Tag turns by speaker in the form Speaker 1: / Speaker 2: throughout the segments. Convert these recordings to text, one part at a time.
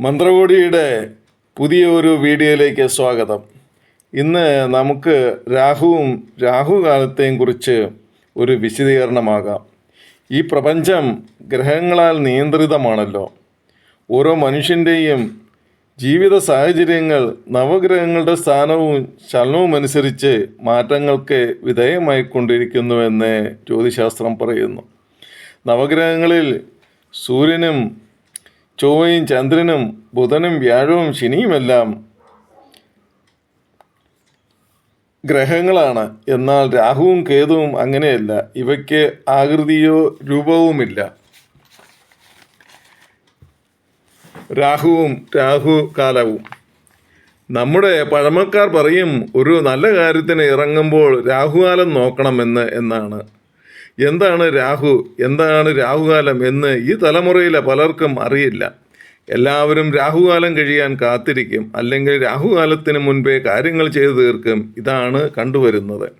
Speaker 1: മന്ത്രകോടിയുടെ പുതിയ ഒരു വീഡിയോയിലേക്ക് സ്വാഗതം. ഇന്ന് നമുക്ക് രാഹുവും രാഹുകാലത്തെയും കുറിച്ച് ഒരു വിശദീകരണമാകാം. ഈ പ്രപഞ്ചം ഗ്രഹങ്ങളാൽ നിയന്ത്രിതമാണല്ലോ. ഓരോ മനുഷ്യന്റെയും ജീവിത സാഹചര്യങ്ങൾ നവഗ്രഹങ്ങളുടെ സ്ഥാനവും ചലനവും അനുസരിച്ച് മാറ്റങ്ങൾക്ക് വിധേയമായിക്കൊണ്ടിരിക്കുന്നുവെന്ന് ജ്യോതിശാസ്ത്രം പറയുന്നു. നവഗ്രഹങ്ങളിൽ സൂര്യനും ചൊവ്വയും ചന്ദ്രനും ബുധനും വ്യാഴവും ശനിയുമെല്ലാം ഗ്രഹങ്ങളാണ്. എന്നാൽ രാഹുവും കേതുവും അങ്ങനെയല്ല. ഇവയ്ക്ക് ആകൃതിയോ രൂപവുമില്ല. രാഹുവും രാഹു കാലവും നമ്മുടെ പഴമക്കാർ പറയും ഒരു നല്ല കാര്യത്തിന് ഇറങ്ങുമ്പോൾ രാഹുകാലം നോക്കണമെന്ന് എന്നാണ്. എന്താണ് രാഹു? എന്താണ് രാഹുകാലം എന്ന് ഈ തലമുറയിലെ പലർക്കും അറിയില്ല. എല്ലാവരും രാഹുകാലം കഴിയാൻ കാത്തിരിക്കും. അല്ലെങ്കിൽ രാഹുകാലത്തിന് മുൻപേ കാര്യങ്ങൾ ചെയ്തു തീർക്കും. ഇതാണ് കണ്ടുവരുന്നത്.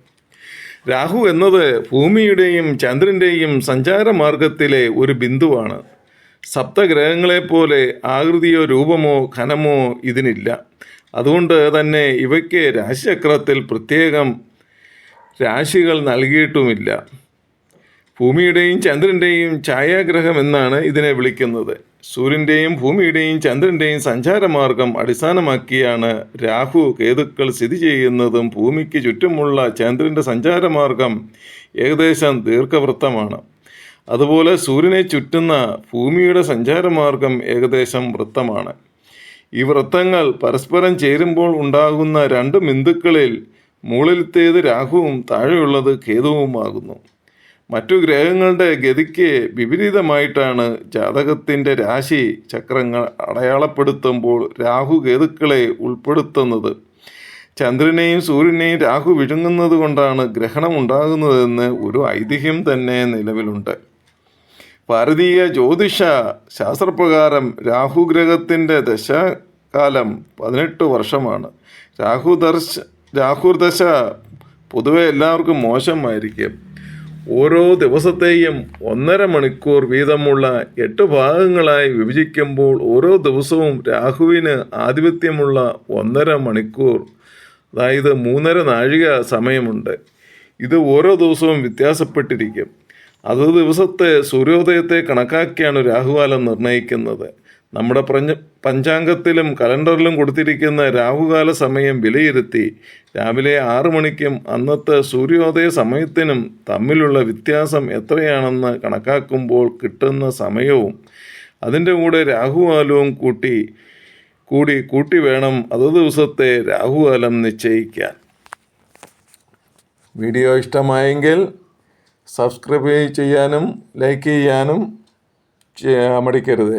Speaker 1: രാഹു എന്നത് ഭൂമിയുടെയും ചന്ദ്രന്റെയും സഞ്ചാരമാർഗത്തിലെ ഒരു ബിന്ദുവാണ്. സപ്തഗ്രഹങ്ങളെപ്പോലെ ആകൃതിയോ രൂപമോ ഘനമോ ഇതിനില്ല. അതുകൊണ്ട് തന്നെ ഇവയ്ക്ക് രാശിചക്രത്തിൽ പ്രത്യേകം രാശികൾ നൽകിയിട്ടുമില്ല. ഭൂമിയുടെയും ചന്ദ്രന്റെയും ഛായാഗ്രഹം എന്നാണ് ഇതിനെ വിളിക്കുന്നത്. സൂര്യന്റെയും ഭൂമിയുടെയും ചന്ദ്രന്റെയും സഞ്ചാരമാർഗം അടിസ്ഥാനമാക്കിയാണ് രാഹു കേതുക്കൾ സ്ഥിതി ചെയ്യുന്നതും ഭൂമിക്ക് ചുറ്റുമുള്ള ചന്ദ്രന്റെ സഞ്ചാരമാർഗം ഏകദേശം ദീർഘവൃത്തമാണ്. അതുപോലെ സൂര്യനെ ചുറ്റുന്ന ഭൂമിയുടെ സഞ്ചാരമാർഗം ഏകദേശം വൃത്തമാണ്. ഈ വൃത്തങ്ങൾ പരസ്പരം ചേരുമ്പോൾ ഉണ്ടാകുന്ന രണ്ട് ബിന്ദുക്കളിൽ മുകളിലത്തേത് രാഹുവും താഴെയുള്ളത് കേതുവുമാകുന്നു. മറ്റു ഗ്രഹങ്ങളുടെ ഗതിക്ക് വിപരീതമായിട്ടാണ് ജാതകത്തിന്റെ രാശി ചക്രങ്ങൾ അടയാളപ്പെടുത്തുമ്പോൾ രാഹു ഗതുക്കളെ ഉൾപ്പെടുത്തുന്നത്. ചന്ദ്രനെയും സൂര്യനെയും രാഹു വിഴുങ്ങുന്നത് കൊണ്ടാണ് ഗ്രഹണം ഉണ്ടാകുന്നതെന്ന് ഒരു ഐതിഹ്യം തന്നെ നിലവിലുണ്ട്. ഭാരതീയ ജ്യോതിഷ ശാസ്ത്രപ്രകാരം രാഹു രാഹുഗ്രഹത്തിന്റെ ദശകാലം പതിനെട്ട് വർഷമാണ്. രാഹുദർശ രാഹുദശ പൊതുവെ എല്ലാവർക്കും മോശമായിരിക്കും. ഓരോ ദിവസത്തെയും ഒന്നര മണിക്കൂർ വീതമുള്ള എട്ട് ഭാഗങ്ങളായി വിഭജിക്കുമ്പോൾ ഓരോ ദിവസവും രാഹുവിന് ആധിപത്യമുള്ള ഒന്നര മണിക്കൂർ. അതായത് മൂന്നര നാഴിക സമയമുണ്ട്. ഇത് ഓരോ ദിവസവും വ്യത്യാസപ്പെട്ടിരിക്കും. അത് ദിവസത്തെ സൂര്യോദയത്തെ കണക്കാക്കിയാണ് രാഹുകാലം നിർണയിക്കുന്നത്. നമ്മുടെ പ്രഞ്ച പഞ്ചാംഗത്തിലും കലണ്ടറിലും കൊടുത്തിരിക്കുന്ന രാഹുകാല സമയം വിലയിരുത്തി രാവിലെ ആറു മണിക്കും അന്നത്തെ സൂര്യോദയ സമയത്തിനും തമ്മിലുള്ള വ്യത്യാസം എത്രയാണെന്ന് കണക്കാക്കുമ്പോൾ കിട്ടുന്ന സമയവും അതിന്റെ കൂടെ രാഹുകാലവും കൂട്ടി കൂടി കൂട്ടി വേണം അത് ദിവസത്തെ രാഹുകാലം നിശ്ചയിക്കാൻ. വീഡിയോ ഇഷ്ടമായെങ്കിൽ സബ്സ്ക്രൈബ് ചെയ്യാനും ലൈക്ക് ചെയ്യാനും മടിക്കരുത്.